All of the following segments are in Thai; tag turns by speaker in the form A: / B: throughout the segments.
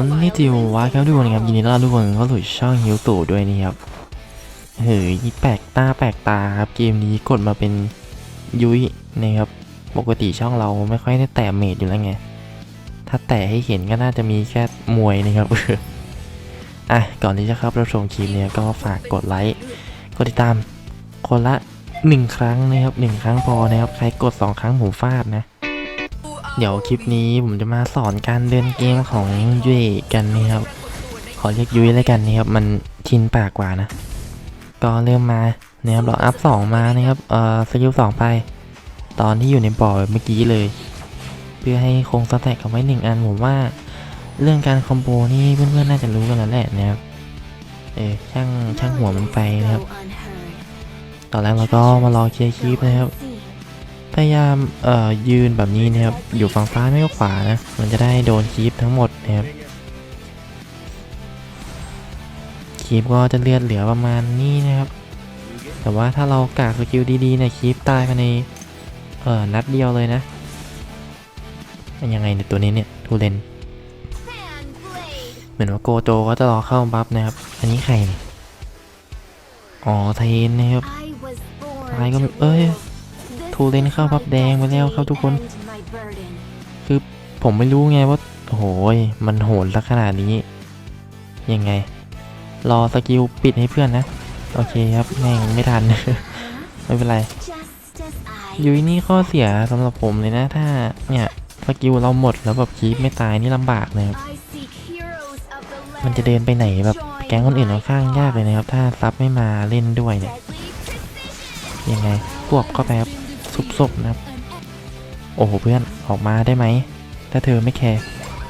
A: นนี่จิววาครับทุกคนครับยินดีต้อนรับทุกคนเข้าสู่ช่องฮิวตู่ด้วยนี่ครับเฮ้ยแปลกตาแปลกตาครับเกมนี้กดมาเป็นยุ้ยนะครับปกติช่องเราไม่ค่อยได้แตะเมดอยู่แล้วไง ถ้าแตะให้เห็นก็น่าจะมีแค่มวยนะครับอะก่อนที่จะเข้ารับชมคลิปเนี่ยก็ฝากกดไลค์กดติดตามคนละหนึ่งครั้งนะครับหนึ่งครั้งพอนะครับใครกดสองครั้งผมฟาดนะ เดี๋ยวคลิปนี้ผมจะมาสอนการเดินเกมของยุ้ยกันนะครับ ขอเรียกยุ้ยแล้วกันนะครับ มันชินปากกว่านะ ก็เริ่มมานะครับเราอัพสองมานะครับ เอ่อสกิลสองไป ตอนที่อยู่ในบ่อเมื่อกี้เลย เพื่อให้คงสแต็กเอาไว้หนึ่งอันผมว่า เรื่องการคอมโบนี่เพื่อนๆน่าจะรู้กันแล้วแหละนะครับ เออช่างช่างหัวมันไปนะครับ ตอนแรกเราก็มารอเคลียร์คลิปนะครับ พยายามเอ่อยืนแบบนี้นะครับ อยู่ฝั่งซ้ายไม่ก็ขวานะ มันจะได้โดนคีปทั้งหมดนะครับคีปก็จะเลือดเหลือประมาณนี้นะครับ แต่ว่าถ้าเรากากสกิลดีๆเนี่ยคีปตายภายในเอ่อนัดเดียวเลยนะมันยังไงเนี่ยตัวนี้เนี่ยทูเลนเหมือนว่าโกโจก็จะรอเข้าบัฟนะครับ อันนี้ใครเนี่ยอ๋อเทนนะครับ
B: อะไรก็เอ้ย
A: ทูเลนเข้าบัฟแดงไปแล้วครับทุกคน
B: คือ
A: ผมไม่รู้ไงว่าโอ้โหยมันโหดสักขนาดนี้ ยังไง รอสกิลปิดให้เพื่อนนะ โอเคครับแม่งไม่ทัน ไม่เป็นไรยุ้ยนี่ข้อเสียสำหรับผมเลยนะ ถ้าเนี่ยสกิลเราหมดแล้วแบบคีปไม่ตายนี่ลำบากนะครับมันจะเดินไปไหนแบบแก๊งคนอื่นค่อนข้างยากเลยนะครับ ถ้าซับไม่มาเล่นด้วยเนี่ยยังไงพวกเข้าไปครับซุบนะครับ โอ้โหเพื่อนออกมาได้ไหม ถ้าเธอไม่แคร์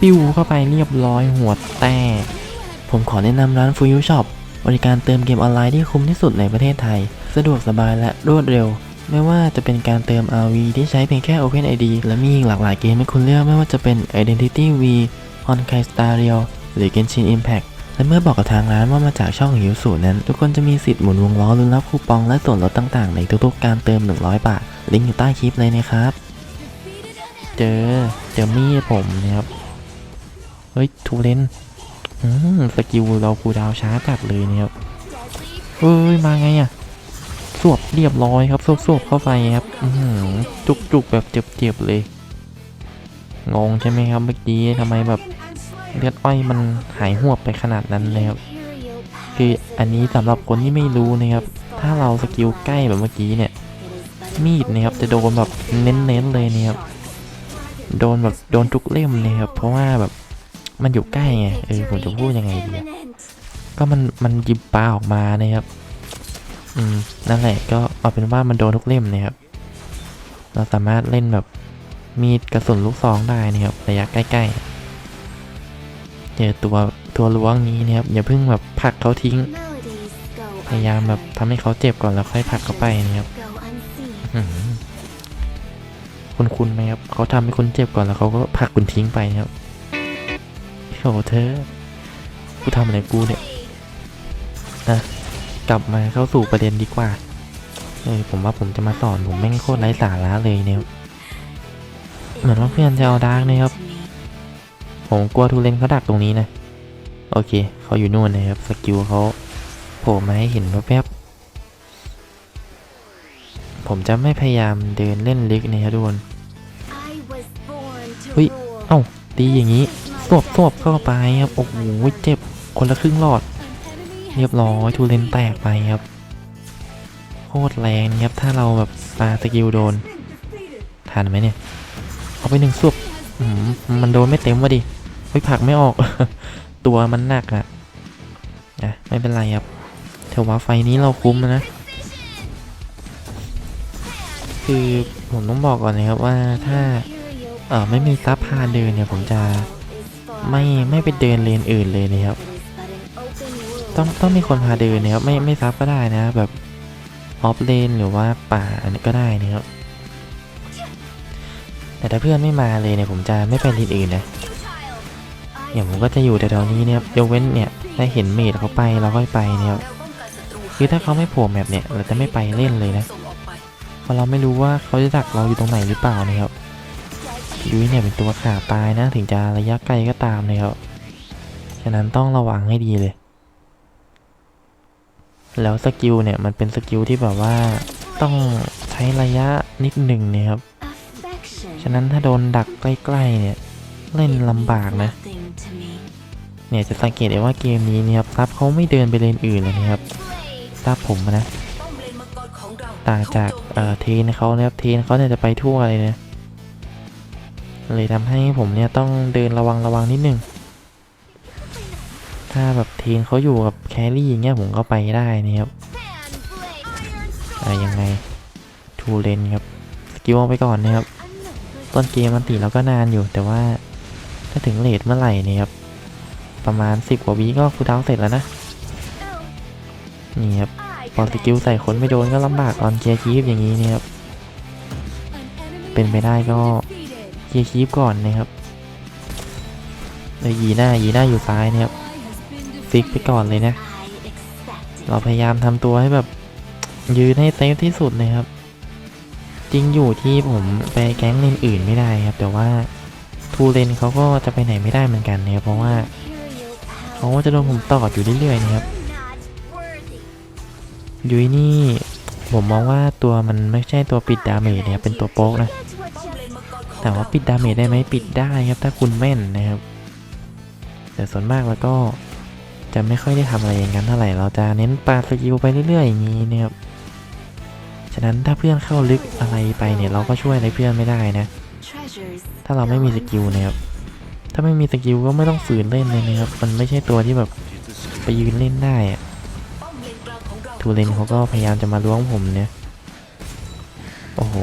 A: ปิ้วเข้าไปเรียบร้อยหัวแตก ผมขอแนะนำร้านฟูยูช็อปบริการเติมเกมออนไลน์ที่คุ้มที่สุดในประเทศไทย สะดวกสบายและรวดเร็ว ไม่ว่าจะเป็นการเติม RV ที่ใช้เพียงแค่ OpenID และมีอีกหลากหลายเกมให้คุณเลือกไม่ว่าจะเป็น Identity V Honkai Star Rail หรือ Genshin Impact และเมื่อบอกกับทางร้านว่ามาจากช่องหิวสูนั้น ทุกคนจะมีสิทธิ์หมุนวงล้อลุ้นรับคูปองและส่วนลดต่างๆ ในทุกๆการเติม 100 บาท ลิงก์อยู่ใต้คลิปเลยนะครับ เจอเจอมีดผมนะครับ เฮ้ยทูเลนอืมสกิลเราคูดาวช้าจัดเลยนะครับเฮ้ยมาไงอะ่ะสวบเรียบร้อยครับสวบสวบเข้าไปครับอือจุกจุกแบบเจ็บๆเลย งงใช่ไหมครับเมื่อกี้ทำไมแบบเลือดอ้อยมันหายหวบไปขนาดนั้นเลยครับคืออันนี้สำหรับคนที่ไม่รู้นะครับ ถ้าเราสกิลใกล้แบบเมื่อกี้เนี่ย มีดนะครับจะโดนแบบเน้นๆเลยนะครับโดนแบบโดนทุกเล่มเลยครับเพราะว่าแบบมันอยู่ใกล้ไงเออผมจะพูดยังไงดีก็มันมันยิบปลาออกมานะครับ อืมนั่นแหละก็เอาเป็นว่ามันโดนทุกเล่มนะครับ เราสามารถเล่นแบบมีดกระสุนลูกซองได้นะครับระยะใกล้ๆเจอตัวตัวล้วงนี้นะครับอย่าเพิ่งแบบผลักเขาทิ้ง พยายามแบบทำให้เขาเจ็บก่อนแล้วค่อยผลักเขาไปนะครับ คุณคุณไหมครับเขาทำให้คุณเจ็บก่อนแล้วเขาก็ผลักคุณทิ้งไปครับโอ้โหเธอกูทำอะไรกูเนี่ยนะกลับมาเข้าสู่ประเด็นดีกว่า เออผมว่าผมจะมาสอนผมแม่งโคตรไร้สาระเลยเนี่ย เหมือนว่าเพื่อนจะเอาดาร์กนะครับ ผมกลัวทูเลนเขาดักตรงนี้นะ โอเค เขาอยู่นู่นนะครับ สกิลเขาโผล่มาให้เห็นแวบๆ ผมจะไม่พยายามเดินเล่นลึกนะครับทุกคนเฮ้ยเอ้าตีอย่างนี้สวบสวบเข้าไปครับโอ้โหเจ็บคนละครึ่งหลอด เรียบร้อยทูเลนแตกไปครับโคตรแรงครับถ้าเราแบบปาสกิลโดนทันไหมเนี่ยเอาไปหนึ่งสวบอืมมันโดนไม่เต็มวะดิเฮ้ยผลักไม่ออก ตัวมันหนักอะนะไม่เป็นไรครับถือว่าไฟนี้เราคุ้มนะ คือผมต้องบอกก่อนนะครับว่าถ้าเออไม่มีซับพาเดินเนี่ยผมจะไม่ไม่ไปเดินเลนอื่นเลยนะครับ ต้องต้องมีคนพาเดินนะครับไม่ไม่ซับก็ได้นะแบบออฟเลนหรือว่าป่าอันนี้ก็ได้นะครับแต่ถ้าเพื่อนไม่มาเลยเนี่ยผมจะไม่ไปเลนอื่นนะอย่างผมก็จะอยู่แถวๆนี้เนะครับยกเว้นเนี่ยถ้าเห็นเมดเขาไปเราค่อยไปเนะครับคือถ้าเขาไม่โผล่แมปเนี่ยเราจะไม่ไปเล่นเลยนะ ราะเราไม่รู้ว่าเขาจะดักเราอยู่ตรงไหนหรือเปล่านะครับยุ้ยเนี่ยเป็นตัวขาตายนะถึงจะระยะไกลก็ตามนะครับฉะนั้นต้องระวังให้ดีเลย แล้วสกิลเนี่ยมันเป็นสกิลที่แบบว่าต้องใช้ระยะนิดหนึ่งนี่ยครับ ฉะนั้นถ้าโดนดักใกล้ๆเนี่ยเล่นลำบากนะ เนี่ยจะสังเกตได้ว่าเกมนี้นี่ยครับซับเขาไม่เดินไปเลนอื่นเลยนะครับซับผมนะ ต่างจากเอ่อเทนเขานะครับเทนเขาเนี่ยจะไปทั่วเลยนะเลยทำให้ผมเนี่ยต้องเดินระวังระวังนิดนึง ถ้าแบบเทนเขาอยู่กับแครี่อย่างเงี้ยผมก็ไปได้นะครับอะยังไงทูเลนครับสกิลไปก่อนนะครับ ต้นเกมมันตีเราก็นานอยู่แต่ว่าถ้าถึงเลทเมื่อไหร่นี่ครับ ประมาณ 10 กว่าวิก็คูลดาวเสร็จแล้วนะ นี่ครับ พอสกิลใส่ขนไม่โดนก็ลำบากตอนเคลียร์คีฟอย่างนี้เนี่ยครับ เป็นไปได้ก็เคลียร์คีฟก่อนนะครับแล้วยีหน้ายีหน้าอยู่ซ้ายเนี่ยครับฟิกไปก่อนเลยนะ เราพยายามทำตัวให้แบบยืนให้เซฟที่สุดนะครับ จริงอยู่ที่ผมไปแก๊งเลนอื่นไม่ได้ครับ แต่ว่าทูเลนเขาก็จะไปไหนไม่ได้เหมือนกันนะครับเพราะว่าเขาก็จะโดนผมตอดอยู่เรื่อยๆนะครับ ยุ้ยนี่ ผมมองว่าตัวมันไม่ใช่ตัวปิดดาเมจนะครับเป็นตัวโป๊กนะ
B: Get what
C: ป้อม
B: you
C: เลนมังกรของ
A: ถามว่าปิดดาเมจได้ไหมปิดได้ครับถ้าคุณแม่นนะครับ แต่ส่วนมากแล้วก็จะไม่ค่อยได้ทำอะไรอย่างนั้นเท่าไหร่เราจะเน้นปาสกิลไปเรื่อยๆอย่างนี้นะครับฉะนั้นถ้าเพื่อนเข้าลึกอะไรไปเนี่ยเราก็ช่วยอะไรเพื่อนไม่ได้นะ ถ้าเราไม่มีสกิลนะครับถ้าไม่มีสกิลก็ไม่ต้องฝืนเล่นเลยนะครับ มันไม่ใช่ตัวที่แบบไปยืนเล่นได้อะ ทูเลนเขาก็พยายามจะมาล้วงผมเนี่ย โอ้โห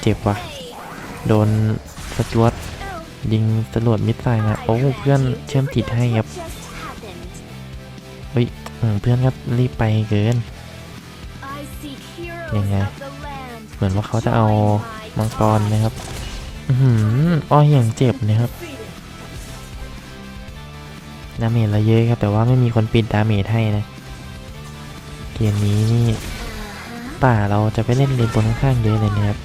A: เจ็บว่ะ โดนสจวตยิงจรวดมิดไซล์มา โอ้เพื่อนเชื่อมจิตให้ครับเฮ้ยเพื่อนก็รีบไปเกิน ยังไง เหมือนว่าเขาจะเอามังกรนะครับ อือหืออ้อยอย่างเจ็บนะครับดาเมจเราเยอะครับ แต่ว่าไม่มีคนปิดดาเมจให้นะ เกมนี้นี่ป่าเราจะไปเล่นเลนบนค่อนข้างเยอะเลยนะครับ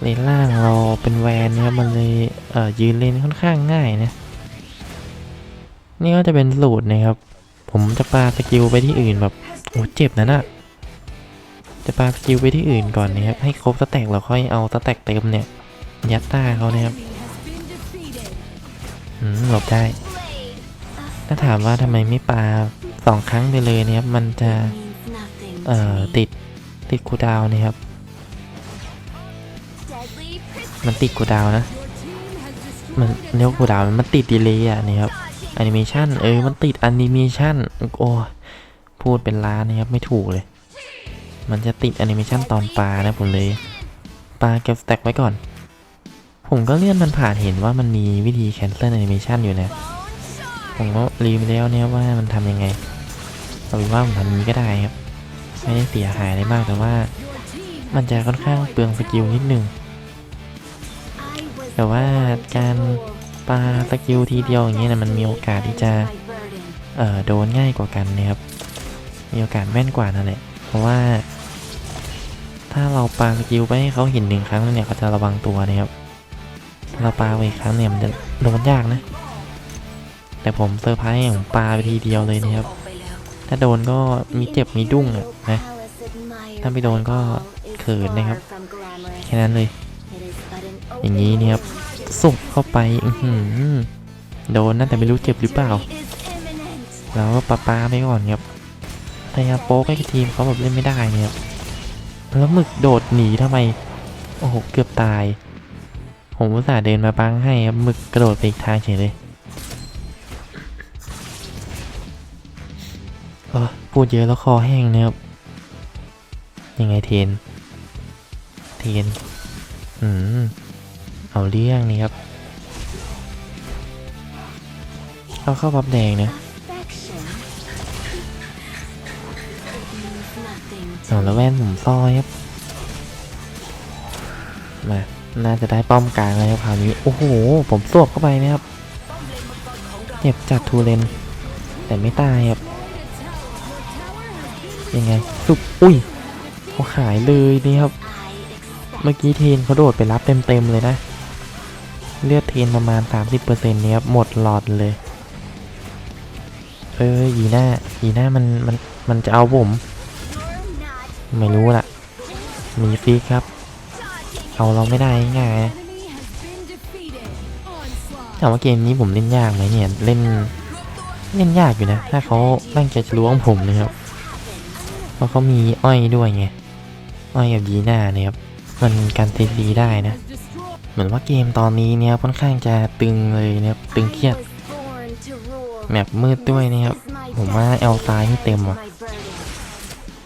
A: เลนล่างเราเป็นแวนนะครับมันเลยเอ่อยืนเลนค่อนข้างง่ายนะนี่ก็จะเป็นสูตรนะครับ ผมจะปาสกิลไปที่อื่นแบบโอ้เจ็บนะน่ะจะปาสกิลไปที่อื่นก่อนนะครับให้ครบสแต็กเราค่อยเอาสแต็กเต็มเนี่ยยัดตาเขานะครับอืมหลบได้ถ้าถามว่าทำไมไม่ปา สองครั้งไปเลยเนี่ยครับมันจะเอ่อติดติดคูดาวนะครับ มันติดคูดาวนะ มันเรียกคูดาวมันติดดีเลย์อะนี่ครับแอนิเมชันเออมันติดแอนิเมชันโอ้พูดเป็นล้านนะครับไม่ถูกเลย มันจะติดแอนิเมชันตอนปลานะผมเลยปลาเก็บสแต็กไว้ก่อน ผมก็เลื่อนมันผ่านเห็นว่ามันมีวิธีแคนเซิลแอนิเมชันอยู่นะ ผมก็รีวิวแล้วเนี่ยว่ามันทำยังไง เอาเป็นว่าผมทำนี้ก็ได้ครับ ไม่ได้เสียหายอะไรมากแต่ว่า มันจะค่อนข้างเปลืองสกิลนิดนึง แต่ว่าการปาสกิลทีเดียวอย่างเงี้ยนะมันมีโอกาสที่จะเอ่อโดนง่ายกว่ากันนะครับ มีโอกาสแม่นกว่านั่นแหละ เพราะว่า ถ้าเราปาสกิลไปให้เขาเห็นหนึ่งครั้งเนี่ยเขาจะระวังตัวนะครับถ้าเราปาไปอีกครั้งเนี่ยมันจะโดนยากนะ แต่ผมเซอร์ไพรส์ผมปาไปทีเดียวเลยนะครับ ถ้าโดนก็มีเจ็บมีดุ้งอะนะ
B: Palace admire
A: ถ้าไม่โดนก็
B: is
A: เขินนะครับ
B: far from glamorous.
A: แค่นั้นเลย
B: It is but an
A: อย่างนี้
B: open
A: เนี่ยครับ
B: wound.
A: สุกเข้าไปอือหือโดนนะแต่ไม่รู้เจ็บหรือเปล่า
B: Victory is imminent.
A: แล้วก็ปาปาไปก่อนครับพยายามโป๊กให้ทีมเขาแบบเล่นไม่ได้เนี่ยครับแล้วหมึกโดดหนีทำไม โอ้โห เกือบตาย ผมอุตส่าห์เดินมาบังให้ครับหมึกกระโดดไปอีกทางเฉยเลย เออพูดเยอะแล้วคอแห้งนะครับ ยังไงเทน เทน อืม เอาเรื่องนี่ครับเอาเข้าบับแดงนะเอาแล้วแว่นผมซอยครับมาน่าจะได้ป้อมกลางเลยครับคราวนี้ โอ้โห ผมสวบเข้าไปนะครับ
C: ป้อมเนมังกรของเรา
A: เจ็บจัดทูเลน แต่ไม่ตายครับ ยังไงสุบอุ้ยเขาหายเลยนี่ครับ เมื่อกี้เทนเขาโดดไปรับเต็มๆเลยนะ เลือดเทนประมาณ 30%เนี่ครับหมดหลอดเลย เอออีหน้าอีหน้ามันมันมันจะเอาผมไม่รู้ล่ะมีฟิกครับ เอาเราไม่ได้ง่ายถามว่าเกมนี้ผมเล่นยากไหมเนี่ย เล่นเล่นยากอยู่นะ ถ้าเขาตั้งใจจะล้วงผมนะครับ เพราะเขามีอ้อยด้วยไง อ้อยกับยีน่าเนี่ยครับมันการตีดีได้นะ เหมือนว่าเกมตอนนี้เนี่ยค่อนข้างจะตึงเลยนะครับตึงเครียดแมปมืดด้วยนะครับ ผมว่าเอลตายให้เต็มอะ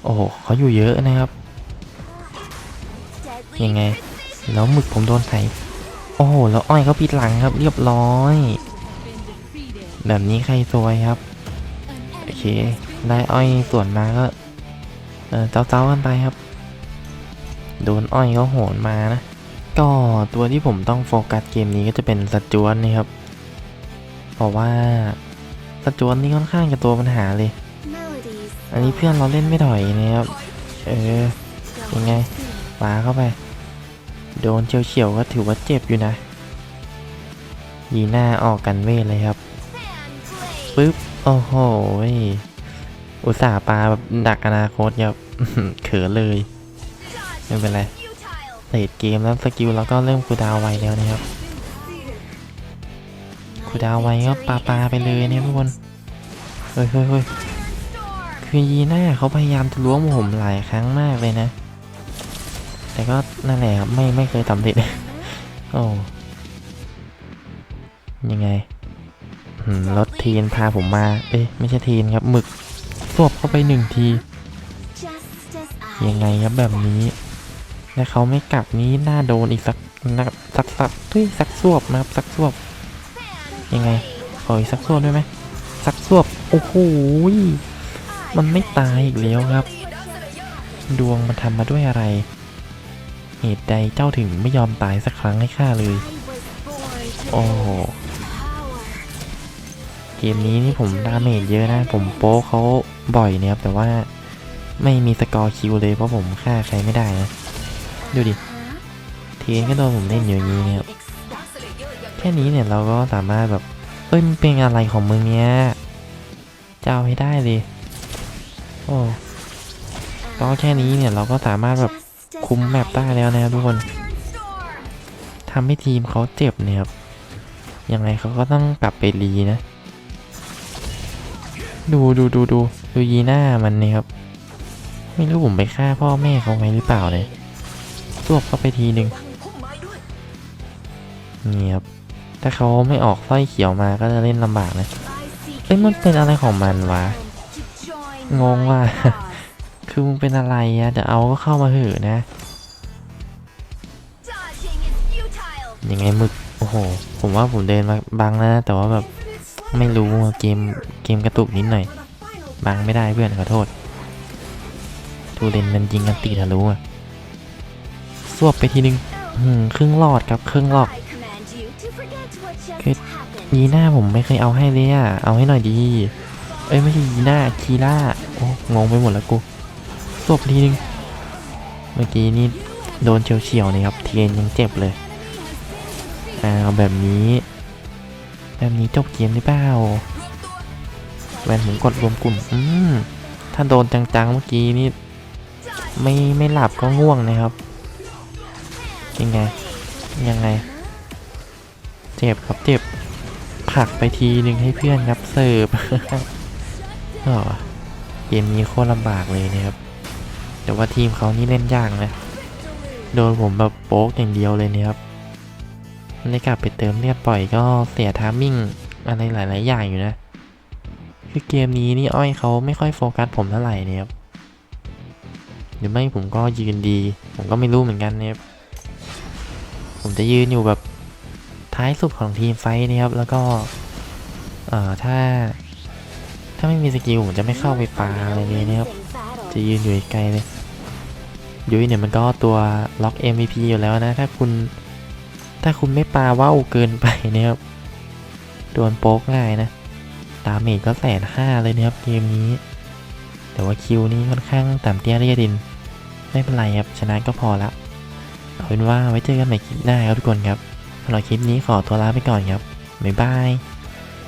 A: โอ้โหเขาอยู่เยอะนะครับ ยังไง แล้วหมึกผมโดนใส่ โอ้โห แล้วอ้อยเขาปิดหลังครับ เรียบร้อย แบบนี้ใครซวยครับ โอเค ได้อ้อยส่วนมาก็ เออเจ้าๆกันไปครับ โดนอ้อยเขาโหนมานะ ก็ตัวที่ผมต้องโฟกัสเกมนี้ก็จะเป็นสจวนนี่ครับ เพราะว่าสจวนนี่ค่อนข้างจะตัวปัญหาเลย อันนี้เพื่อนเราเล่นไม่ถอยนะครับ เออ ยังไงปาเข้าไป โดนเฉียวเฉียวๆก็ถือว่าเจ็บอยู่นะยีหน้าออกกันเวทเลยครับปึ๊บ โอ้โหย อุตส่าห์ปลาแบบดักอนาคตครับเขินเลย ไม่เป็นไรเลดเกมแล้วสกิลแล้วก็เริ่มคูดาวไวแล้วนะครับคูดาวไวก็ปาปาไปเลยเนี่ยทุกคน เฮ้ยเฮ้ยเฮ้ยคือยีน่าเขาพยายามจะล้วงผมหลายครั้งมากเลยนะ แต่ก็นั่นแหละครับไม่ไม่เคยสำเร็จโอ้ยังไงรถทีนพาผมมา เอ้ยไม่ใช่ทีนครับหมึก วบเข้าไปหนึ่งที ยังไงครับแบบนี้แล้วเขาไม่กลับนี้น่าโดนอีกสักนักสักสักเฮ้ยสักสวบนะครับสักสวบยังไงขออีกสักสวบได้ไหมสักสวบโอ้โหยมันไม่ตายอีกแล้วครับ ดวงมันทำมาด้วยอะไร เหตุใดเจ้าถึงไม่ยอมตายสักครั้งให้ข้าเลย โอ้โหเกมนี้นี่ผมดาเมจเยอะนะ ผมโป๊เขา บ่อยเนี่ยครับแต่ว่าไม่มีสกอร์คิวเลยเพราะผมฆ่าใครไม่ได้นะ ดูดิ เทนก็โดนผมเล่นอยู่อย่างนี้เนี่ยครับแค่นี้เนี่ยเราก็สามารถแบบเอ้ยมันเป็นอะไรของมึงเนี้ยจะเอาให้ได้เลยโอ้ก็แค่นี้เนี่ยเราก็สามารถแบบคุมแมปได้แล้วนะครับทุกคนทำให้ทีมเขาเจ็บเนี่ยครับยังไงเขาก็ต้องกลับไปรีนะ ดูดูดูดูดูยีหน้ามันเนี่ยครับ ไม่รู้ผมไปฆ่าพ่อแม่เขาไว้หรือเปล่าเลยสวบเข้าไปทีหนึ่ง
C: วางพุ่มไม้ด้วย
A: นี่ครับ ถ้าเขาไม่ออกสร้อยเขียวมาก็จะเล่นลำบากนะเอ้ยมันเป็นอะไรของมันวะ งงว่ะ คือมึงเป็นอะไรอะเดี๋ยวเอาก็เข้ามาเหอะนะ ยังไงมึก โอ้โห ผมว่าผมเดินมาบังนะ แต่ว่าแบบ ไม่รู้เกมเกมกระตุกนิดหน่อยบังไม่ได้เพื่อนขอโทษทูเรนมันยิงกันตีทะลุอะสวบไปทีนึงครึ่งหลอดครับครึ่งหลอดคือยีหน้าผมไม่เคยเอาให้เลยอะเอาให้หน่อยดี เอ้ยไม่ใช่ยีหน้าคีล่าโอ้งงไปหมดแล้วกูสวบทีนึงเมื่อกี้นี่โดนเฉียวๆนี่ครับเทียนยังเจ็บเลยอ่าเอาแบบนี้ แบบนี้จบเกมหรือเปล่าแวนผมกดรวมกลุ่ม อืม ถ้าโดนจังๆเมื่อกี้นี่ ไม่ไม่หลับก็ง่วงนะครับยังไง ยังไง เจ็บครับเจ็บผักไปทีหนึ่งให้เพื่อนครับเสิร์ฟเกมนี้โคตรลำบากเลยนะครับ แต่ว่าทีมเขานี่เล่นยากนะ โดนผมแบบโป๊กอย่างเดียวเลยนะครับ ได้กลับไปเติมเลือดปล่อยก็เสียทามมิ่งอะไรหลาย ๆ อย่างอยู่นะ คือเกมนี้นี่อ้อยเขาไม่ค่อยโฟกัสผมเท่าไหร่เนี่ยครับหรือไม่ผมก็ยืนดี ผมก็ไม่รู้เหมือนกันเนี่ยครับผมจะยืนอยู่แบบท้ายสุดของทีมไฟท์นะครับ แล้วก็ เอ่อ ถ้า ถ้าไม่มีสกิลผมจะไม่เข้าไปปาอะไรเลยนะครับ จะยืนอยู่ไกลเลยยุ้ยเนี่ยมันก็ตัวล็อก MVP อยู่แล้วนะ ถ้าคุณ ถ้าคุณไม่ปาว่าวเกินไปนะครับ โดนโป๊กง่ายนะ ตาเมจก็แสนห้าเลยนะครับเกมนี้ แต่ว่าคิวนี่ค่อนข้างต่ำเตี้ยเรียดิน ไม่เป็นไรครับ ชนะก็พอละเอาเป็นว่าไว้เจอกันใหม่คลิปหน้าครับทุกคนครับสำหรับคลิปนี้ขอตัวลาไปก่อนครับ บ๊ายบาย